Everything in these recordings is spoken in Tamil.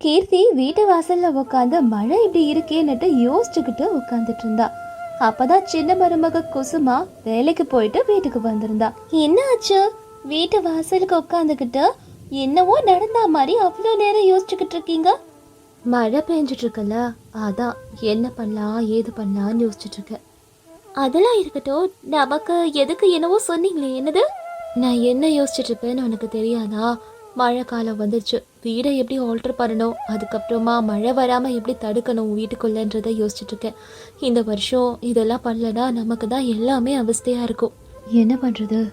கீர்த்தி வீட்டு வாசல்ல உட்காந்து மழை இப்படி இருக்கேன்னுட்டு யோசிச்சுக்கிட்டு உட்காந்துட்டு இருந்தா அப்பதான் சின்ன மருமக குசுமா வேலைக்கு போயிட்டு வீட்டுக்கு வந்திருந்தா. என்ன ஆச்சு? வீட்டு வாசலுக்கு உட்காந்துக்கிட்டு என்னவோ நடந்தா மாதிரி அவ்வளோ நேரம் யோசிச்சுக்கிட்டு இருக்கீங்க? மழை பெஞ்சிட்டு இருக்குல்ல அதான். என்ன பண்ணலாம் ஏது பண்ணலாம்னு யோசிச்சுட்டு இருக்கேன் அதெல்லாம் இருக்கட்டும். நமக்கு எதுக்கு என்னவோ சொன்னீங்களே என்னது? நான் என்ன யோசிச்சுட்டு இருப்பேன்னு உனக்கு தெரியாதா? மழை காலம் வந்துருச்சு. வீடை எப்படி ஆல்டர் பண்ணணும்? அதுக்கப்புறமா மழை வராமல் எப்படி தடுக்கணும்? வீட்டுக்குள்ளன்றதை யோசிச்சுட்டு இருக்கேன். இந்த வருஷம் இதெல்லாம் பண்ணலனா நமக்கு தான் எல்லாமே அவஸ்தையாக இருக்கும். என்ன பண்ணுறது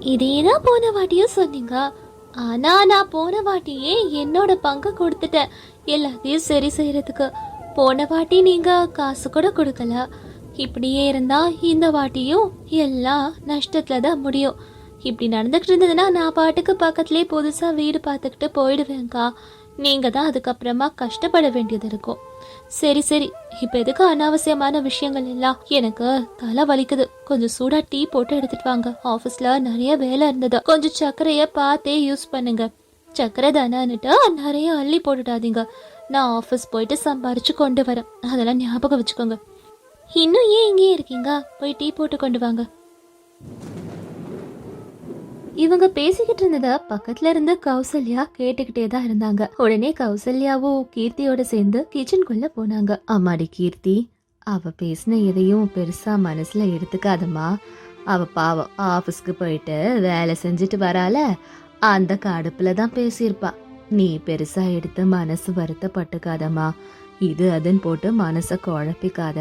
இதே தான் போன வாட்டியும் சொன்னீங்க. ஆனா நான் போன வாட்டியே என்னோட பங்கு கொடுத்துட்டேன். எல்லாத்தையும் சரி செய்யறதுக்கு. போன வாட்டி நீங்க காசு கூட கொடுக்கல. இப்படியே இருந்தா இந்த வாட்டியும் எல்லாம் நஷ்டத்துல தான் முடியும். இப்படி நடந்துக்கிட்டு இருந்ததுன்னா நான் பாட்டுக்கு பக்கத்துலேயே புதுசாக வீடு பார்த்துக்கிட்டு போயிடுவேங்க்கா நீங்கள் தான் அதுக்கப்புறமா கஷ்டப்பட வேண்டியது இருக்கும். சரி சரி. இப்போ எதுக்கு அனாவசியமான விஷயங்கள் எல்லாம்? எனக்கு தலை வலிக்குது. கொஞ்சம் சூடா டீ போட்டு எடுத்துட்டு வாங்க. ஆஃபீஸில் நிறைய வேலை இருந்தது. கொஞ்சம் சர்க்கரையை பார்த்தே யூஸ் பண்ணுங்க. சர்க்கரை தானான்னுட்டு நிறைய அள்ளி போட்டுடாதீங்க. நான் ஆஃபீஸ் போயிட்டு சம்பாரிச்சு கொண்டு வரேன். அதெல்லாம் ஞாபகம் வச்சுக்கோங்க. இன்னும் ஏன் இங்கேயே இருக்கீங்க? போய் டீ போட்டு கொண்டு வாங்க. இவங்க பேசிக்கிட்டு இருந்தத பக்கத்துல இருந்து கௌசல்யா கேட்டுக்கிட்டே தான் இருந்தாங்க. உடனே கௌசல்யாவும் கீர்த்தியோட சேர்ந்து கிச்சனுக்குள்ள போனாங்க. அம்மாடி கீர்த்தி அவ பேசின எதையும் பெருசா மனசுல எடுத்துக்காதம்மா. அவ பாவம் ஆபீஸ்க்கு போயிட்டு வேலை செஞ்சுட்டு வரால அந்த கடுப்புல தான் பேசியிருப்பா. நீ பெருசா எடுத்து மனசு வருத்தப்பட்டுக்காதம்மா. இது அதுன்னு போட்டு மனச குழப்பிக்காத.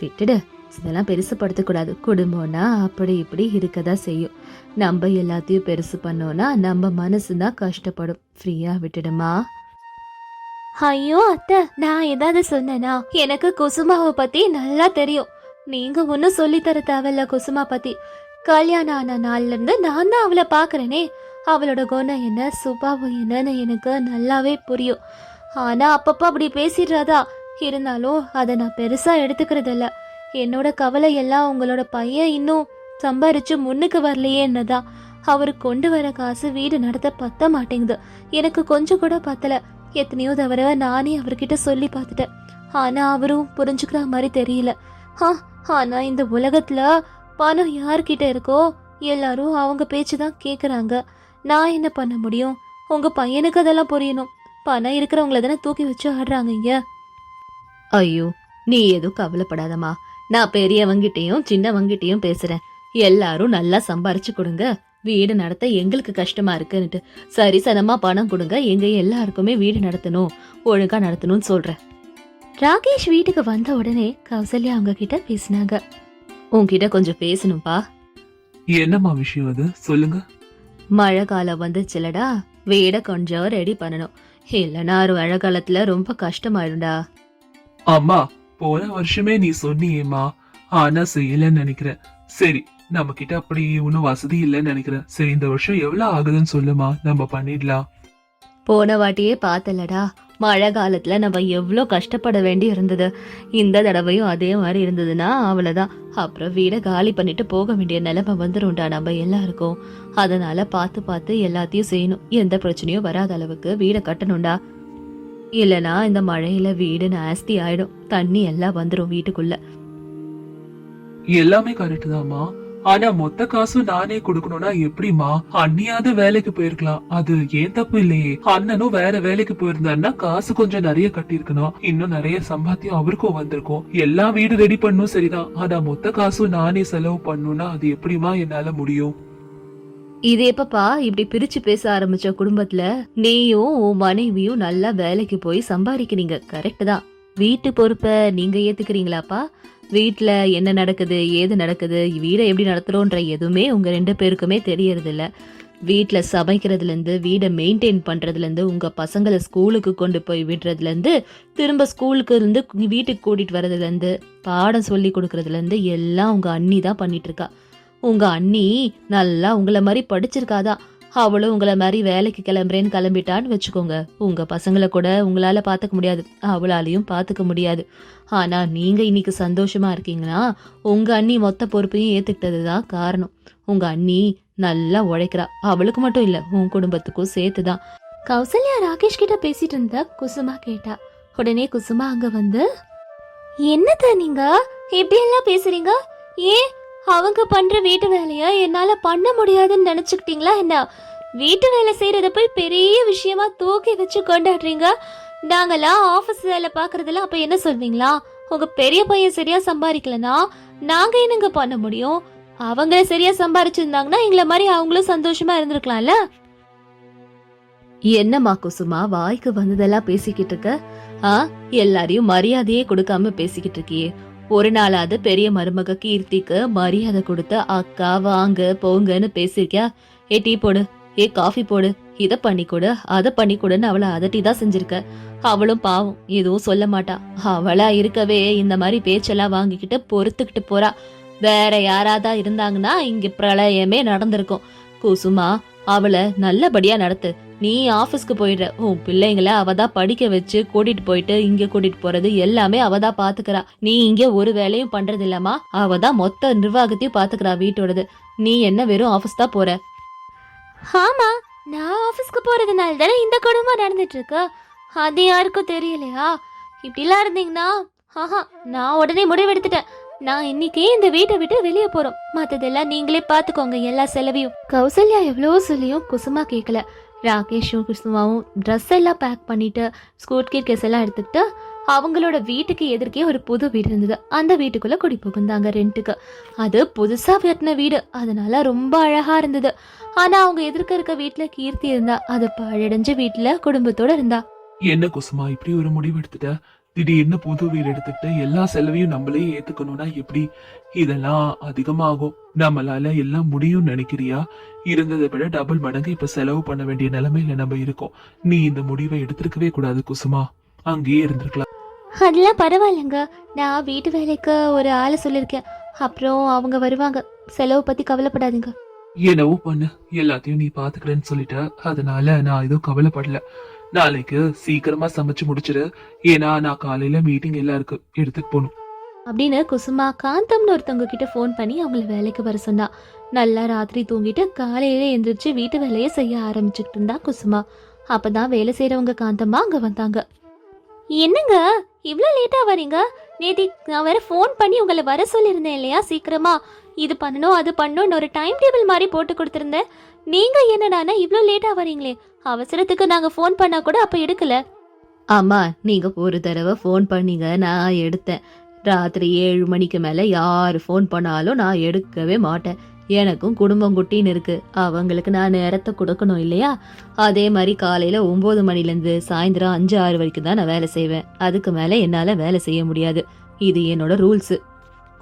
விட்டுடு இதெல்லாம் பெருசுப்படுத்தக்கூடாது குடும்பம்னா அப்படி இப்படி இருக்க தான் செய்யும். நம்ம எல்லாத்தையும் பெருசு பண்ணோன்னா நம்ம மனசு தான் கஷ்டப்படும். ஃப்ரீயாக விட்டுடுமா? ஐயோ அத்தை நான் ஏதாவது சொன்னேனா? எனக்கு குசுமாவை பத்தி நல்லா தெரியும். நீங்க ஒன்னும் சொல்லி தர தேவையில்ல குசுமா பத்தி. கல்யாணம் ஆன நாள்ல இருந்து நான் தான் அவளை பாக்குறேனே அவளோட குணம் என்ன சுபாவம் என்னன்னு எனக்கு நல்லாவே புரியும். ஆனா அப்பப்போ அப்படி பேசிடுறாதா? இருந்தாலும் அதை நான் பெருசா எடுத்துக்கிறதில்ல. என்னோட கவலை எல்லாம் உங்களோட பையன் இன்னும் சம்பாரிச்சு முன்னுக்கு வரலையே என்னதான். அவர் கொண்டு வர காசு வீடு நடத்த பத்த மாட்டேங்குது. எனக்கு கொஞ்சம் கூட பத்தல. எத்தனையோ தவிர நானே அவர்கிட்ட சொல்லி பார்த்துட்டேன். ஆனா அவரும் புரிஞ்சுக்கிற மாதிரி தெரியல. ஆ, ஆனா இந்த உலகத்துல பணம் யார்கிட்ட இருக்கோ எல்லாரும் அவங்க பேச்சு தான் கேக்குறாங்க. நான் என்ன பண்ண முடியும்? உங்க பையனுக்கு அதெல்லாம் புரியணும். பணம் இருக்கிறவங்கள தானே தூக்கி வச்சு ஆடுறாங்க ஐயோ நீ எதுவும் கவலைப்படாதம்மா. நான் பெரியவங்கிட்டையும் சின்னவங்கிட்டையும் பேசுறேன். எல்லாரும் நல்லா சம்பாரிச்சு கொடுங்க. வீடு நடத்த எங்களுக்கு கஷ்டமா இருக்குன்னுட்டு. சரி சனமா பணம் கொடுங்க. எங்க எல்லாருக்குமே வீடு நடத்தணும். ஒழுங்கா நடத்தணும்னு சொல்றேன். ராகேஷ் வீட்டுக்கு வந்த உடனே கௌசல்யா அவங்க கிட்ட பேசினாங்க. உன்கிட்ட கொஞ்சம் பேசணும்பா. என்னம்மா விஷயம் அது? சொல்லுங்க. மழை காலம் வந்துச்சுலடா. வீடை கொஞ்சம் ரெடி பண்ணணும். இல்லைன்னா ஒரு மழை காலத்துல ரொம்ப கஷ்டமாயிடும்டா. அம்மா போன வருஷமே நீ சொன்னியேம்மா. ஆனா செய்யலன்னு நினைக்கிறேன். சரி நம்ம கிட்ட அப்படி ஒன்னும் வசதி இல்லைன்னு நினைக்கிறேன். சரி இந்த வருஷம் எவ்வளவு ஆகுதுன்னு சொல்லுமா. நம்ம பண்ணிடலாம். போன வாட்டியே பார்த்தலடா மழை காலத்துல நம்ம எவ்வளோ கஷ்டப்பட வேண்டி இருந்தது. இந்த தடவையும் அதே மாதிரி இருந்ததுன்னா அவ்வளோதான் அப்புறம் வீடை காலி பண்ணிட்டு போக வேண்டிய நிலைமை வந்துடும்டா நம்ம எல்லாருக்கும். அதனால பார்த்து பார்த்து எல்லாத்தையும் செய்யணும். எந்த பிரச்சனையும் வராத அளவுக்கு வீடை கட்டணும்டா. இல்லனா இந்த மழையில வீடு நாஸ்தி ஆயிடும். தண்ணி எல்லாம் வந்துடும் வீட்டுக்குள்ள. எல்லாமே கரெக்ட் தான்மா ஆனா மொத்த காசும் நானே கொடுக்கணும்னா எப்படிம்மா? அண்ணியாவது வேலைக்கு போயிருக்கலாம். அது ஏன் தப்பு இல்லையே? அண்ணனும் வேற வேலைக்கு போயிருந்தாருன்னா காசு கொஞ்சம் நிறைய கட்டிருக்கணும் இன்னும் நிறைய சம்பாத்தியம் அவருக்கும் வந்திருக்கும். எல்லா வீடு ரெடி பண்ணும் சரிதான். ஆனா மொத்த காசும் நானே செலவு பண்ணணும்னா அது எப்படிமா என்னால முடியும்? இது எப்பப்பா இப்படி பிரிச்சு பேச ஆரம்பிச்ச குடும்பத்துல நீயும் உன் மனைவியும் நல்லா வேலைக்கு போய் சம்பாதிக்கிறீங்க. கரெக்ட் தான். வீட்டு பொறுப்பை நீங்க ஏத்துக்கிறீங்களாப்பா? வீட்டில் என்ன நடக்குது ஏது நடக்குது வீடை எப்படி நடத்துறோன்ற எதுவுமே உங்க ரெண்டு பேருக்குமே தெரியறது இல்ல சமைக்கிறதுலேருந்து சமைக்கிறதுல இருந்து வீடை மெயின்டைன் பண்றதுல இருந்து உங்க பசங்களை ஸ்கூலுக்கு கொண்டு போய் விடுறதுல இருந்து திரும்ப ஸ்கூலுக்கு இருந்து வீட்டுக்கு கூட்டிட்டு வர்றதுல இருந்து பாடம் சொல்லி கொடுக்கறதுல இருந்து எல்லாம் உங்க அண்ணி தான் பண்ணிட்டு இருக்கா. உங்க அண்ணி நல்லா உங்கள மாதிரி படிச்சிருக்காதா? அவளும் உங்களை மாதிரி வேலைக்கு கிளம்புறேன்னு கிளம்பிட்டான்னு வச்சுக்கோங்க. உங்க பசங்களை கூட உங்களால பாத்துக்க முடியாது. அவளாலையும் பாத்துக்க முடியாது. ஆனா நீங்க இன்னைக்கு சந்தோஷமா இருக்கீங்கன்னா உங்க அண்ணி மொத்த பொறுப்பையும் ஏத்துக்கிட்டது தான் காரணம். உங்க அண்ணி நல்லா உழைக்கிறா. அவளுக்கு மட்டும் இல்ல உன் குடும்பத்துக்கும் சேர்த்துதான். கௌசல்யா ராகேஷ் கிட்ட பேசிட்டு இருந்த குசுமா கேட்டா. உடனே குசுமா அங்க வந்து என்னத்த நீங்க? இப்படி எல்லாம் பேசுறீங்க? ஏன் அவங்க பண்ற வீட்டு வேலையை என்னால பண்ண முடியாதுன்னு நினைச்சுக்கிட்டீங்களா என்ன? வீட்டு வேலை செய்யறத போய் பெரிய விஷயமா தூக்கி வச்சு கொண்டாடுறீங்க. நாங்கெல்லாம் ஆபீஸ் வேலை பாக்குறதுல அப்ப என்ன சொல்வீங்களா? உங்க பெரிய பையன் சரியா சம்பாதிக்கலனா நாங்க என்னங்க பண்ண முடியும்? அவங்க சரியா சம்பாரிச்சிருந்தாங்கன்னா எங்களை மாதிரி அவங்களும் சந்தோஷமா இருந்திருக்கலாம்ல? என்னம்மா குசுமா வாய்க்கு வந்ததெல்லாம் பேசிக்கிட்டு இருக்க? ஆ? எல்லாரையும் மரியாதையே கொடுக்காம பேசிக்கிட்டு இருக்கியே. ஒரு நாளாவது பெரிய மருமக கீர்த்திக்கு மரியாதை கொடுத்த அக்கா வாங்க போங்கன்னு பேசியிருக்கியா ஏ டீ போடு. ஏ காஃபி போடு. இத பண்ணி கொடு. அத பண்ணி கொடுன்னு அவளை அதட்டி தான் செஞ்சிருக்க. அவளும் பாவம். எதுவும் சொல்ல மாட்டா. அவளா இருக்கவே இந்த மாதிரி பேச்செல்லாம் வாங்கிக்கிட்டு பொறுத்துக்கிட்டு போறா. வேற யாராதா இருந்தாங்கன்னா இங்க பிரளயமே நடந்திருக்கும். குசுமா அவளை நல்லபடியா நடத்து. நீ ஆபீஸ்க்கு போயிடுற. உன் பிள்ளைங்கள அவ தான் படிக்க வச்சு கூட்டிட்டு போயிட்டு இங்க கூட்டிட்டு போறது எல்லாமே அவ தான் பாத்துக்கிறா. நீ இங்க ஒரு வேலையும் பண்றது இல்லம்மா அவ தான் மொத்த நிர்வாகத்தையும் பாத்துக்கிறா வீட்டோடது. நீ என்ன வெறும் ஆபீஸ் தான் போற? ஆமா நான் ஆபீஸ்க்கு போறதுனால தானே இந்த குடும்பம் நடந்துட்டு இருக்கு அது யாருக்கும் தெரியலையா? இப்படிலாம் இருந்தீங்கன்னா ஆஹா நான் உடனே முடிவெடுத்துட்டேன். நான் இன்னைக்கே இந்த வீட்டை விட்டு வெளியே போறோம். மத்ததெல்லாம் நீங்களே பாத்துக்கோங்க எல்லா செலவையும். கௌசல்யா எவ்வளவோ சொல்லியும் குசுமா கேட்கல ராகேஷும் குசுமாவும் ட்ரெஸ் எல்லாம் பேக் பண்ணிட்டு ஸ்கூட் கேஸ் எல்லாம் எடுத்துக்கிட்டு அவங்களோட வீட்டுக்கு எதிர்க்கே ஒரு புது வீடு இருந்தது. அந்த வீட்டுக்குள்ளே குடி புகுந்தாங்க ரெண்ட்டுக்கு. அது புதுசாக வெட்டின வீடு. அதனால ரொம்ப அழகாக இருந்தது. ஆனால் அவங்க எதிர்க்க இருக்க வீட்டில் கீர்த்தி இருந்தா அது பழடைஞ்ச வீட்டில் குடும்பத்தோடு இருந்தா. என்ன குசுமா இப்படி ஒரு முடிவு எடுத்துட்ட? திடீர்னு புது வீடு எடுத்துட்டு எல்லா செலவையும் நம்மளே ஏத்துக்கணும்னா எப்படி? இதெல்லாம் அதிகமாகும். நம்மளால எல்லாம் முடியும்னு நினைக்கிறியா? இருந்ததை விட டபுள் மடங்கு இப்ப செலவு பண்ண வேண்டிய நிலைமையில நம்ம இருக்கோம். நீ இந்த முடிவை எடுத்திருக்கவே கூடாது குசுமா. அங்கேயே இருந்திருக்கலாம். அதெல்லாம் பரவாயில்லைங்க. நான் வீட்டு வேலைக்கு ஒரு ஆளை சொல்லியிருக்கேன். அப்புறம் அவங்க வருவாங்க. செலவு பத்தி கவலைப்படாதீங்க. என்னவோ பண்ணு. எல்லாத்தையும் நீ பாத்துக்கிறேன்னு சொல்லிட்ட. அதனால நான் எதுவும் கவலைப்படல. நாளைக்கு சீக்கிரமா சமைச்சு முடிச்சிரு. ஏன்னா நான் காலையில மீட்டிங் எல்லாம் இருக்கு. எடுத்துட்டு போகணும். அப்படின்னு குசுமா காந்தம்னு ஒருத்தவங்க கிட்ட ஃபோன் பண்ணி அவங்கள வேலைக்கு வர சொன்னா. நல்லா ராத்திரி தூங்கிட்டு காலையில எந்திரிச்சு வீட்டு வேலையை செய்ய ஆரம்பிச்சுட்டு இருந்தா குசுமா. அப்பதான் வேலை செய்யறவங்க காந்தம்மா அங்க வந்தாங்க. என்னங்க? இவ்வளோ லேட்டா வரீங்க? நேதி நான் வேற ஃபோன் பண்ணி உங்களை வர சொல்லியிருந்தேன் இல்லையா சீக்கிரமா? இது பண்ணணும் அது பண்ணணும்னு ஒரு டைம் டேபிள் மாதிரி போட்டு கொடுத்துருந்தேன். நீங்க என்னடானா இவ்வளோ லேட்டா வரீங்களே? அவசரத்துக்கு நாங்க ஃபோன் பண்ணா கூட அப்ப எடுக்கல. ஆமா நீங்க ஒரு தடவை ஃபோன் பண்ணீங்க நான் எடுத்தேன். ராத்திரி ஏழு மணிக்கு மேல யாரு ஃபோன் பண்ணாலும் நான் எடுக்கவே மாட்டேன். எனக்கும் குடும்பம் குட்டின்னு இருக்கு. அவங்களுக்கு நான் நேரத்தை கொடுக்கணும் இல்லையா? அதே மாதிரி காலையில ஒன்பது மணிலேருந்து சாயந்தரம் அஞ்சு ஆறு வரைக்கும் தான் நான் வேலை செய்வேன். அதுக்கு மேல என்னால வேலை செய்ய முடியாது. இது என்னோட ரூல்ஸ்.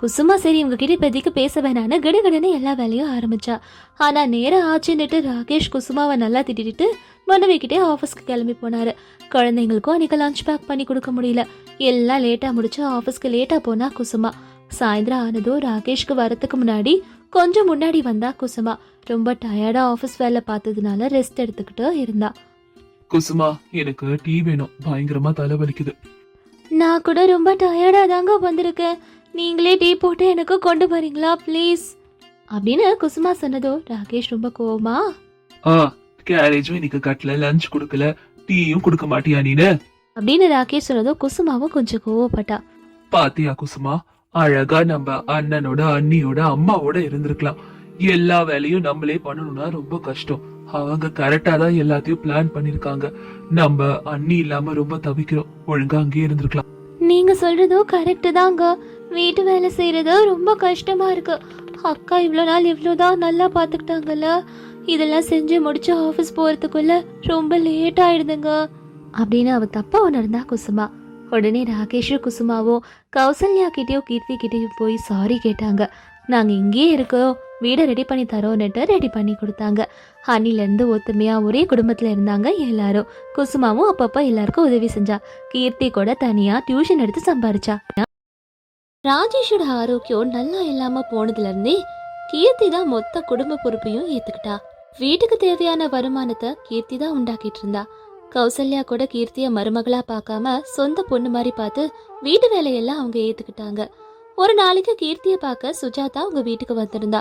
குசுமா சரி உங்ககிட்ட இப்போதைக்கு பேச வேணான்னு கிடுகிடுன்னு எல்லா வேலையும் ஆரம்பிச்சா. ஆனா நேரம் ஆச்சுன்னுட்டு ராகேஷ் குசுமாவை நல்லா திட்டிட்டு மனைவிக்கிட்டே ஆஃபீஸ்க்கு கிளம்பி போனாரு. குழந்தைங்களுக்கும் அன்னைக்கு லஞ்ச் பேக் பண்ணி கொடுக்க முடியல. எல்லாம் லேட்டா முடிச்சு ஆஃபீஸ்க்கு லேட்டா போனா குசுமா. சாயந்தரம் ஆனதும் ராகேஷ்க்கு வரத்துக்கு முன்னாடி கொஞ்சம் முன்னாடி வந்தா குசுமா. ரொம்ப டயர்டா ஆஃபீஸ் வேலை பார்த்ததுனால ரெஸ்ட் எடுத்துக்கிட்டு இருந்தா. குசுமா எனக்கு டீ வேணும். பயங்கரமா தலைவலிக்குது. நான் கூட ரொம்ப டயர்டா தாங்க வந்திருக்கேன் நீங்களே டீ போட்டு எனக்கு கொண்டு வரீங்களா ப்ளீஸ் அப்படின்னு குசுமா சொன்னதோ ராகேஷ் ரொம்ப கோவமா ஆ கேரேஜும் இன்னைக்கு கட்டல லஞ்ச் கொடுக்கல டீயும் கொடுக்க மாட்டியா நீனு? அப்படின்னு ராகேஷ் சொன்னதோ குசுமாவும் கொஞ்சம் கோவப்பட்டா. பாத்தியா குசுமா அழகா நம்ம அண்ணனோட அண்ணியோட அம்மாவோட இருந்திருக்கலாம். எல்லா வேலையும் நம்மளே பண்ணணும்னா ரொம்ப கஷ்டம். அவங்க கரெக்டா தான் எல்லாத்தையும் பிளான் பண்ணிருக்காங்க. நம்ம அண்ணி இல்லாம ரொம்ப தவிக்கிறோம். ஒழுங்கா அங்கேயே இருந்திருக்கலாம். நீங்க சொல்றதும் கரெக்டு தாங்க. வீட்டு வேலை செய்யறது ரொம்ப கஷ்டமா இருக்கு. அக்கா இவ்வளோ நாள் இவ்வளோதான் நல்லா பார்த்துக்கிட்டாங்கல்ல இதெல்லாம் செஞ்சு முடிச்சு ஆஃபீஸ் போறதுக்குள்ள ரொம்ப லேட் ஆயிடுதுங்க. அப்படின்னு அவ தப்பா உணர்ந்தா குசுமா. உடனே ராகேஷும் குசுமாவும் கௌசல்யா கிட்டயும் கீர்த்தி கிட்டயும் போய் சாரி கேட்டாங்க. நாங்க இங்கேயே இருக்கோம். வீடை ரெடி பண்ணி தரோன்னுட்டு ரெடி பண்ணி கொடுத்தாங்க. அன்னிலேருந்து ஒத்துமையா ஒரே குடும்பத்துல இருந்தாங்க எல்லாரும். குசுமாவும் அப்பப்போ எல்லாருக்கும் உதவி செஞ்சா. கீர்த்தி கூட தனியா டியூஷன் எடுத்து சம்பாரிச்சா. ராஜேஷோட ஆரோக்கியம் நல்லா இல்லாம போனதுல இருந்தே கீர்த்தி தான் மொத்த குடும்ப பொறுப்பையும் ஏத்துக்கிட்டா. வீட்டுக்கு தேவையான வருமானத்தை கீர்த்தி தான் உண்டாக்கிட்டு இருந்தா. கௌசல்யா கூட கீர்த்திய மருமகளா பார்க்காம சொந்த பொண்ணு மாதிரி பார்த்து வீட்டு வேலையெல்லாம் அவங்க ஏத்துக்கிட்டாங்க. ஒரு நாளைக்கு கீர்த்திய பார்க்க சுஜாதா அவங்க வீட்டுக்கு வந்திருந்தா.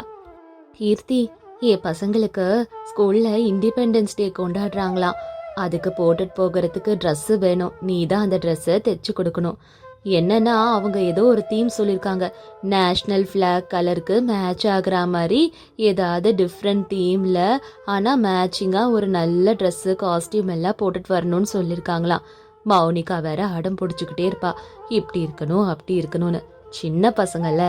கீர்த்தி என் பசங்களுக்கு ஸ்கூல்ல இண்டிபெண்டன்ஸ் டே கொண்டாடுறாங்களாம். அதுக்கு போட்டுட்டு போகிறதுக்கு ட்ரெஸ்ஸு வேணும். நீ தான் அந்த ட்ரெஸ்ஸை தைச்சு கொடுக்கணும். என்னன்னா அவங்க ஏதோ ஒரு தீம் சொல்லியிருக்காங்க நேஷ்னல் ஃப்ளாக் கலருக்கு மேட்ச் ஆகிற மாதிரி ஏதாவது டிஃப்ரெண்ட் தீமில் ஆனால் மேட்சிங்காக ஒரு நல்ல ட்ரெஸ்ஸு காஸ்டியூம் எல்லாம் போட்டுட்டு வரணும்னு சொல்லியிருக்காங்களாம் மௌனிகா வேற அடம் பிடிச்சிக்கிட்டே இருப்பா. இப்படி இருக்கணும் அப்படி இருக்கணும்னு. சின்ன பசங்கள்ல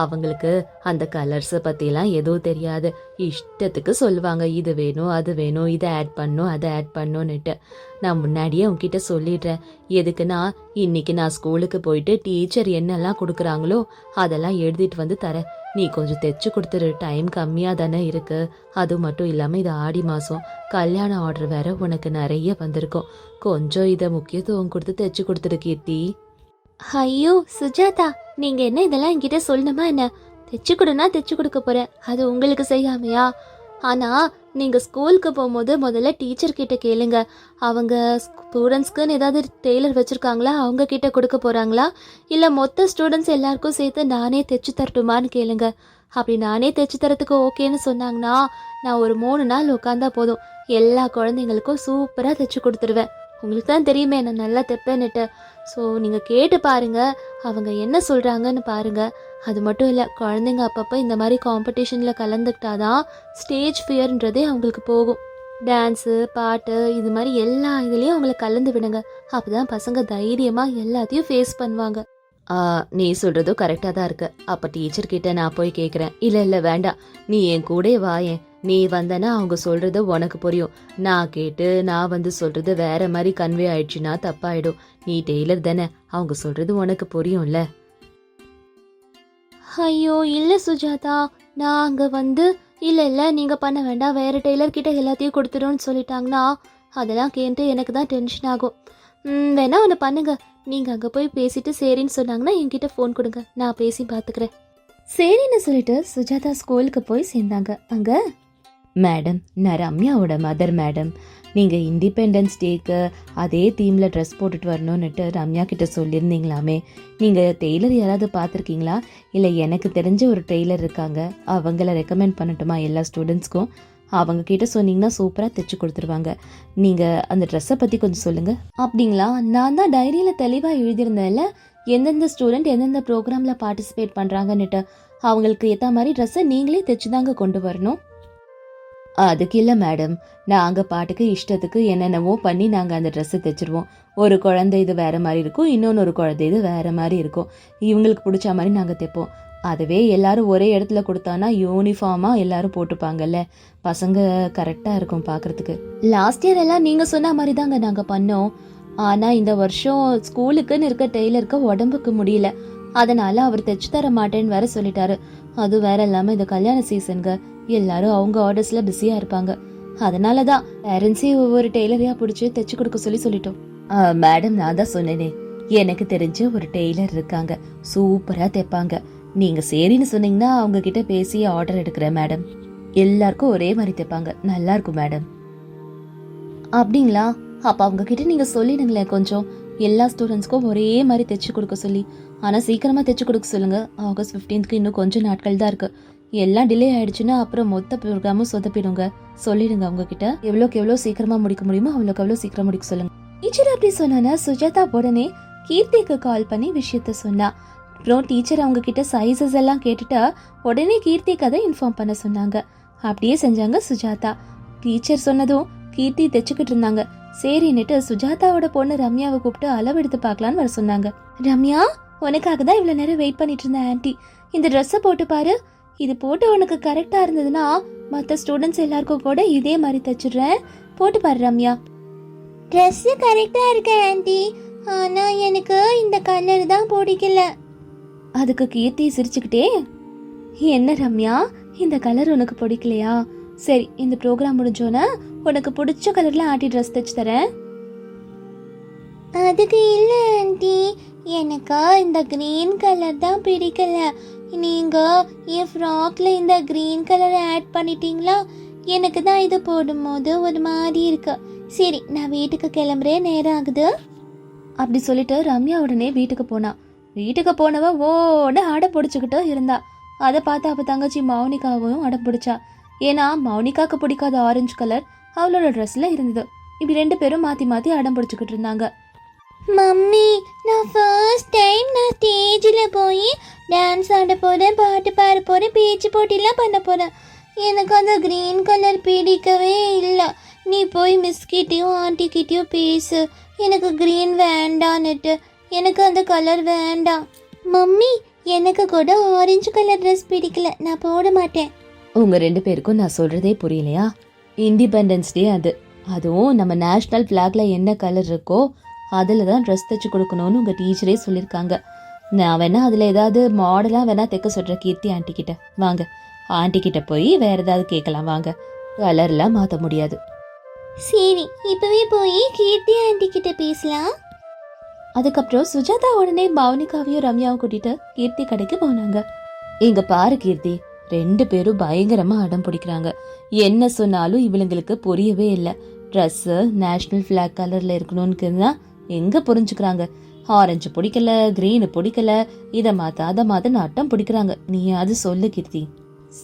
அவங்களுக்கு அந்த கலர்ஸை பற்றிலாம் எதுவும் தெரியாது. இஷ்டத்துக்கு சொல்லுவாங்க இது வேணும் அது வேணும் இதை ஆட் பண்ணும் அதை ஆட் பண்ணுன்னுட்டு நான் முன்னாடியே உங்ககிட்ட சொல்லிடுறேன். எதுக்குன்னா இன்னைக்கு நான் ஸ்கூலுக்கு போயிட்டு டீச்சர் என்னெல்லாம் கொடுக்குறாங்களோ அதெல்லாம் எழுதிட்டு வந்து தரேன். நீ கொஞ்சம் தைச்சு கொடுத்துரு டைம் கம்மியாக தானே இருக்குது அது மட்டும் இல்லாமல் இது ஆடி மாதம் கல்யாண ஆர்டர் வேற உனக்கு நிறைய வந்திருக்கும். கொஞ்சம் இதை முக்கியத்துவம் கொடுத்து தைச்சு கொடுத்துரு கீர்த்தி. ஐயோ சுஜாதா நீங்க என்ன இதெல்லாம் என்கிட்ட சொல்லணுமா என்ன? தைச்சு கொடுனா தைச்சு கொடுக்க போறேன் அது உங்களுக்கு செய்யாமையா? ஆனா நீங்க ஸ்கூலுக்கு போகும்போது முதல்ல டீச்சர் கிட்ட கேளுங்க. அவங்க ஸ்டூடெண்ட்ஸ்க்குன்னு ஏதாவது டெய்லர் வச்சிருக்காங்களா? அவங்க கிட்ட கொடுக்க போறாங்களா? இல்ல மொத்த ஸ்டூடெண்ட்ஸ் எல்லாருக்கும் சேர்த்து நானே தைச்சு தரட்டுமான்னு கேளுங்க. அப்படி நானே தைச்சு தரத்துக்கு ஓகேன்னு சொன்னாங்கன்னா நான் ஒரு மூணு நாள் உட்காந்தா போதும். எல்லா குழந்தைங்களுக்கும் சூப்பராக தைச்சு கொடுத்துருவேன். உங்களுக்கு தான் தெரியுமே நான் நல்லா தைப்பேன்னுட்டு. ஸோ நீங்கள் கேட்டு பாருங்கள் அவங்க என்ன சொல்கிறாங்கன்னு பாருங்கள் அது மட்டும் இல்லை குழந்தைங்க அப்பப்போ இந்த மாதிரி காம்படிஷனில் கலந்துக்கிட்டாதான் ஸ்டேஜ் ஃபியர்ன்றதே அவங்களுக்கு போகும். டான்ஸு பாட்டு இது மாதிரி எல்லா இதுலேயும் அவங்கள கலந்து விடுங்க. அப்பதான் பசங்க தைரியமாக எல்லாத்தையும் ஃபேஸ் பண்ணுவாங்க. நீ சொல்கிறதும் கரெக்டாக தான் இருக்கு. அப்போ டீச்சர்கிட்ட நான் போய் கேட்குறேன் இல்லை இல்லை வேண்டாம். நீ என் கூட வாயேன் நீ வந்தனா அவங்க சொல்றது உனக்கு புரியும். நான் கேட்டு நான் வந்து சொல்றது வேற மாதிரி கன்வே ஆயிடுச்சுன்னா தப்பாயிடும். நீ டெய்லர் தானே அவங்க சொல்றது உனக்கு புரியும்ல? ஐயோ இல்லை சுஜாதா நான் அங்கே வந்து இல்லை இல்லை நீங்கள் பண்ண வேண்டாம். வேறு டெய்லர் கிட்ட எல்லாத்தையும் கொடுத்துருன்னு சொல்லிட்டாங்கன்னா அதெல்லாம் கேட்டு எனக்கு தான் டென்ஷன் ஆகும். ம், வேணா ஒன்று பண்ணுங்க. நீங்கள் அங்கே போய் பேசிட்டு சரின்னு சொன்னாங்கன்னா என்கிட்ட ஃபோன் கொடுங்க. நான் பேசி பார்த்துக்கிறேன். சரின்னு சொல்லிட்டு சுஜாதா ஸ்கூலுக்கு போய் சேர்ந்தாங்க. அங்கே மேடம் நான் ரம்யாவோட மதர் மேடம் நீங்கள் இண்டிபெண்டன்ஸ் டேக்கு அதே தீமில் ட்ரெஸ் போட்டுட்டு வரணும்னுட்டு ரம்யா கிட்ட சொல்லியிருந்தீங்களாமே. நீங்கள் டெய்லர் யாராவது பார்த்துருக்கீங்களா? இல்லை எனக்கு தெரிஞ்ச ஒரு டெய்லர் இருக்காங்க. அவங்கள ரெக்கமெண்ட் பண்ணட்டுமா எல்லா ஸ்டூடெண்ட்ஸ்க்கும் அவங்க கிட்ட சொன்னீங்கன்னா சூப்பராக தைச்சு கொடுத்துருவாங்க. நீங்கள் அந்த ட்ரெஸ்ஸை பற்றி கொஞ்சம் சொல்லுங்கள் அப்படிங்களா? நான் தான் டைரியில் தெளிவாக எழுதியிருந்தேன்ல. எந்தெந்த ஸ்டூடெண்ட் எந்தெந்த ப்ரோக்ராமில் பார்ட்டிசிபேட் பண்ணுறாங்கன்னுட்டு அவங்களுக்கு ஏற்ற மாதிரி ட்ரெஸ்ஸை நீங்களே தைச்சு தாங்க கொண்டு வரணும். அதுக்கு இல்லை மேடம் நாங்கள் பாட்டுக்கு இஷ்டத்துக்கு என்னென்னவோ பண்ணி நாங்கள் அந்த ட்ரெஸ்ஸை தைச்சிருவோம். ஒரு குழந்தை இது வேறு மாதிரி இருக்கும் இன்னொன்று ஒரு குழந்தை இது வேற மாதிரி இருக்கும். இவங்களுக்கு பிடிச்ச மாதிரி நாங்கள் தைப்போம். அதுவே எல்லாரும் ஒரே இடத்துல கொடுத்தானா யூனிஃபார்மாக எல்லாரும் போட்டுப்பாங்கல்ல. பசங்க கரெக்டாக இருக்கும் பார்க்கறதுக்கு லாஸ்ட் இயர் எல்லாம் நீங்கள் சொன்ன மாதிரி தாங்க நாங்கள் பண்ணோம். ஆனால் இந்த வருஷம் ஸ்கூலுக்குன்னு இருக்க டெய்லருக்கு உடம்புக்கு முடியல. அதனால அவர் தைச்சு தர மாட்டேன்னு வேற சொல்லிட்டாரு. அது வேற இல்லாமல் இந்த கல்யாண சீசனுங்க எல்லாரும் அவங்க ஆர்டர்ஸ்ல பிஸியா இருப்பாங்க. அதனால தான் பேரண்ட்ஸே ஒவ்வொரு டெய்லரையா பிடிச்சி தைச்சு கொடுக்க சொல்லி சொல்லிட்டோம். மேடம் நான் தான் சொன்னேனே. எனக்கு தெரிஞ்ச ஒரு டெய்லர் இருக்காங்க. சூப்பரா தைப்பாங்க. நீங்க சரின்னு சொன்னீங்கன்னா அவங்க கிட்ட பேசி ஆர்டர் எடுக்கிறேன் மேடம் எல்லாருக்கும் ஒரே மாதிரி தைப்பாங்க. நல்லா இருக்கும் மேடம் அப்படிங்களா? அப்ப அவங்க கிட்ட நீங்க சொல்லிடுங்களேன் கொஞ்சம். எல்லா ஸ்டூடெண்ட்ஸ்க்கும் ஒரே மாதிரி தைச்சு கொடுக்க சொல்லி. ஆனா சீக்கிரமா தைச்சு கொடுக்க சொல்லுங்க. ஆகஸ்ட் 15க்கு இன்னும் கொஞ்சம் நாட்கள் தான் இருக்கு. எல்லாம் டிலே ஆயிடுச்சுன்னா அப்புறம் மொத்த ப்ரோக்ராமும் சொதப்பிடுங்க. சொல்லிடுங்க அவங்க கிட்ட எவ்வளோக்கு எவ்வளோ சீக்கிரமா முடிக்க முடியுமோ அவ்வளோக்கு எவ்வளோ சீக்கிரம் முடிக்க சொல்லுங்க. டீச்சர் அப்படி சொன்னா சுஜாதா உடனே கீர்த்திக்கு கால் பண்ணி விஷயத்த சொன்னா. அப்புறம் டீச்சர் அவங்க கிட்ட சைஸஸ் எல்லாம் கேட்டுட்டா உடனே கீர்த்திக்கு அதை இன்ஃபார்ம் பண்ண சொன்னாங்க. அப்படியே செஞ்சாங்க சுஜாதா. டீச்சர் சொன்னதும் கீர்த்தி தைச்சுக்கிட்டு இருந்தாங்க. சரின்னுட்டு சுஜாதாவோட பொண்ணு ரம்யாவை கூப்பிட்டு அளவு எடுத்து பார்க்கலான்னு வர சொன்னாங்க. ரம்யா உனக்காக தான் இவ்வளோ நேரம் வெயிட் பண்ணிட்டு இருந்தேன் ஆன்ட்டி இந்த ட்ரெஸ்ஸை போட்டு பாரு. இது போட்டு உனக்கு கரெக்டா இருந்ததுன்னா மற்ற ஸ்டூடெண்ட்ஸ் எல்லாருக்கும் கூட இதே மாதிரி தச்சிடுறேன். போட்டு பாரு ரம்யா. ட்ரெஸ் கரெக்டா இருக்கு ஆன்ட்டி ஆனா எனக்கு இந்த கலர் தான் பிடிக்கல. அதுக்கு கீர்த்தி சிரிச்சுக்கிட்டே என்ன ரம்யா இந்த கலர் உனக்கு பிடிக்கலையா? சரி இந்த ப்ரோக்ராம் முடிஞ்சோன்னா உனக்கு பிடிச்ச கலர்ல ஆட்டி ட்ரெஸ் தைச்சு தரேன். அதுக்கு இல்ல ஆன்ட்டி எனக்கு இந்த கிரீன் கலர் தான் பிடிக்கல. நீங்க என் ஃப்ராக்ல இந்த கிரீன் கலர் ஆட் பண்ணிட்டீங்களா? எனக்கு தான் இது போடும்போது ஒரு மாதிரி இருக்கு. சரி நான் வீட்டுக்கு கிளம்புறேன் நேரம் ஆகுது. அப்படி சொல்லிட்டு ரம்யா உடனே வீட்டுக்கு போனா. வீட்டுக்கு போனவ ஓட அடை பிடிச்சிக்கிட்டு இருந்தா. அதை பார்த்து அப்போ தங்கச்சி மௌனிகாவும் அடம் பிடிச்சா. ஏன்னா மௌனிகாக்கு பிடிக்காத ஆரஞ்சு கலர் அவளோட ட்ரெஸ்ல இருந்தது. இப்படி ரெண்டு பேரும் மாற்றி மாற்றி அடம் பிடிச்சிக்கிட்டு இருந்தாங்க. மம்மி நான் ஃபர்ஸ்ட் டைம் நான் ஸ்டேஜில் போய் டான்ஸ் ஆட போகிறேன் பாட்டு பாட போகிறேன் பேச்சு போட்டிலாம் பண்ண போகிறேன் எனக்கு அந்த க்ரீன் கலர் பிடிக்கவே இல்லை. நீ போய் மிஸ்கிட்டையும் ஆண்டிக்கிட்டேயும் பேசு. எனக்கு க்ரீன் வேண்டான்னுட்டு. எனக்கு அந்த கலர் வேண்டாம். மம்மி எனக்கு கூட ஆரஞ்சு கலர் ட்ரெஸ் பிடிக்கல. நான் போட மாட்டேன். உங்கள் ரெண்டு பேருக்கும் நான் சொல்கிறதே புரியலையா? இண்டிபெண்டன்ஸ் டே அது. அதுவும் நம்ம நேஷ்னல் ஃப்ளாக்ல என்ன கலர் இருக்கோ அதில் தான் ட்ரெஸ் தைச்சு கொடுக்கணும்னு உங்கள் டீச்சரே சொல்லியிருக்காங்க நான் வேணா அதில் ஏதாவது மாடலாக வேணா தைக்க சொல்கிறேன் கீர்த்தி ஆண்டி கிட்ட. வாங்க. ஆண்டி கிட்ட போய் வேற ஏதாவது கேட்கலாம். வாங்க. கலர்லாம் மாற்ற முடியாது. சரி இப்போவே போய் கீர்த்தி ஆண்டி கிட்ட பேசலாம். அதுக்கப்புறம் சுஜாதா உடனே பவுனிகாவையும் ரம்யாவும் கூட்டிட்டு கீர்த்தி கடைக்கு போனாங்க. இங்க பாரு கீர்த்தி ரெண்டு பேரும் பயங்கரமா அடம் பிடிக்கிறாங்க. என்ன சொன்னாலும் இவளுங்களுக்கு புரியவே இல்லை. ட்ரெஸ்ஸு நேஷ்னல் ஃபிளாக் கலர்ல இருக்கணும்னு எங்க புரிஞ்சுக்கிறாங்க? ஆரஞ்சு பிடிக்கல கிரீனு பிடிக்கல இதை மாத்த அதை மாத்த அட்டம் பிடிக்கிறாங்க. நீ அது சொல்லு கீர்த்தி.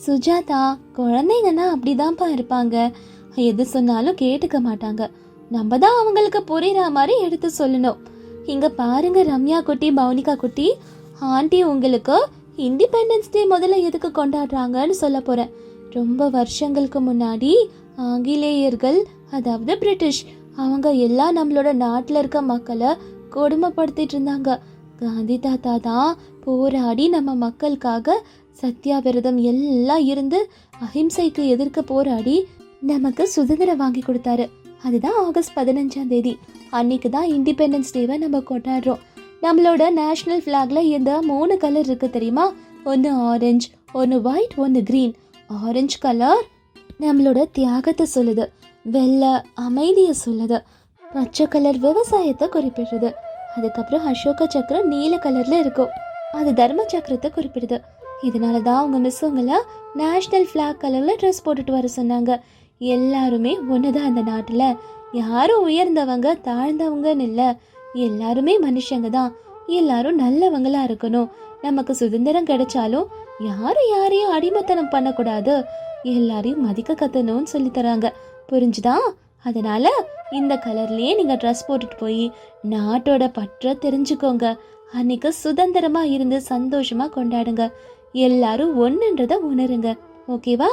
சுஜாதா குழந்தைங்கன்னா அப்படிதான்ப்பா இருப்பாங்க. எது சொன்னாலும் கேட்டுக்க மாட்டாங்க. நம்ம தான் அவங்களுக்கு புரியுற மாதிரி எடுத்து சொல்லணும். இங்க பாருங்க ரம்யா குட்டி பவுனிகா குட்டி. ஆண்டி உங்களுக்கு இண்டிபெண்டன்ஸ் டே முதல்ல எதுக்கு கொண்டாடுறாங்கன்னு சொல்ல போறேன். ரொம்ப வருஷங்களுக்கு முன்னாடி ஆங்கிலேயர்கள் அதாவது பிரிட்டிஷ் அவங்க எல்லாம் நம்மளோட நாட்டில் இருக்க மக்களை கொடுமைப்படுத்திட்டு இருந்தாங்க காந்தி தாத்தா தான் போராடி நம்ம மக்களுக்காக சத்தியாவிரதம் எல்லாம் இருந்து அஹிம்சைக்கு எதிர்க்க போராடி நமக்கு சுதந்திரம் வாங்கி கொடுத்தாரு. அதுதான் ஆகஸ்ட் பதினஞ்சாம் தேதி. அன்னைக்கு தான் இண்டிபெண்டன்ஸ் டேவை நம்ம கொண்டாடுறோம். நம்மளோட நேஷ்னல் ஃப்ளாக்ல இந்த மூணு கலர் இருக்கு தெரியுமா? ஒன்று ஆரஞ்சு ஒன்று ஒயிட் ஒன்று க்ரீன் ஆரஞ்சு கலர் நம்மளோட தியாகத்தை சொல்லுது. வெள்ளை அமைதியை சொல்லுது. பச்சை கலர் விவசாயத்தை குறிப்பிடுறது அதுக்கப்புறம் அசோக சக்கரம் நீல கலர்ல இருக்கும். அது தர்ம சக்கரத்தை குறிப்பிடுது. இதனால தான் அவங்க மிஸ் உங்களை நேஷ்னல் ஃப்ளாக் கலரில் ட்ரெஸ் போட்டுட்டு வர சொன்னாங்க. எல்லாருமே ஒன்று தான் அந்த நாட்டில். யாரும் உயர்ந்தவங்க தாழ்ந்தவங்கன்னு இல்லை. எல்லாருமே மனுஷங்க தான். எல்லாரும் நல்லவங்களா இருக்கணும். நமக்கு சுதந்திரம் கிடைச்சாலும் யாரும் யாரையும் அடிமைத்தனம் பண்ணக்கூடாது. எல்லாரையும் மதிக்க கத்தணும்னு சொல்லி தராங்க. புரிஞ்சுதா? அதனால இந்த கலர்லயே நீங்க ட்ரெஸ் போட்டுட்டு போய் நாட்டோட பற்ற தெரிஞ்சுக்கோங்க. அன்னைக்கு சுதந்திரமா இருந்து சந்தோஷமா கொண்டாடுங்க. எல்லாரும் ஒன்றுன்றதை உணருங்க. ஓகேவா?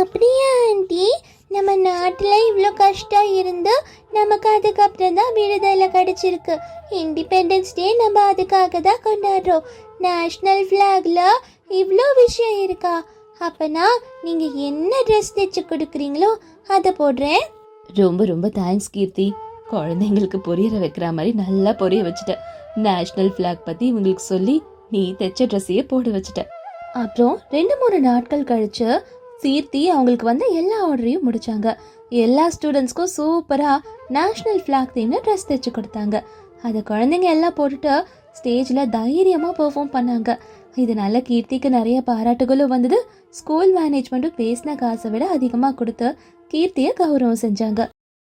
அப்படியா ஆண்டி? நம்ம நாட்டில் இவ்வளோ கஷ்டம் இருந்து நமக்கு அதுக்கப்புறம் தான் விடுதலை கிடச்சிருக்கு. இண்டிபெண்டன்ஸ் டே நம்ம அதுக்காக தான் கொண்டாடுறோம். நேஷ்னல் ஃப்ளாகில் இவ்வளோ விஷயம் இருக்கா? அப்பனா நீங்கள் என்ன ட்ரெஸ் தைச்சு கொடுக்குறீங்களோ அதை போடுறேன். ரொம்ப ரொம்ப தேங்க்ஸ் கீர்த்தி. குழந்தைங்களுக்கு புரியற வைக்கிற மாதிரி நல்லா புரிய வச்சுட்ட. நேஷ்னல் ஃபிளாக் பத்தி இவங்களுக்கு சொல்லி நீ தைச்ச ட்ரெஸ்ஸையே போட வச்சுட்ட. அப்புறம் ரெண்டு மூணு நாட்கள் கழிச்சு கீர்த்தி அவங்களுக்கு வந்த எல்லா ஆர்டரையும் முடிச்சாங்க. எல்லா ஸ்டூடெண்ட்ஸ்க்கும் சூப்பரா நேஷ்னல் ஃபிளாக் தீம்ல ட்ரெஸ் தைச்சு கொடுத்தாங்க. அதை குழந்தைங்க எல்லாம் போட்டுட்டு ஸ்டேஜில் தைரியமாக பெர்ஃபார்ம் பண்ணாங்க. இதனால கீர்த்திக்கு நிறைய பாராட்டுகளும் வந்தது. ஸ்கூல் மேனேஜ்மெண்ட்டும் பேசின காசை விட அதிகமாக கொடுத்து கீர்த்தியை கௌரவம் செஞ்சாங்க.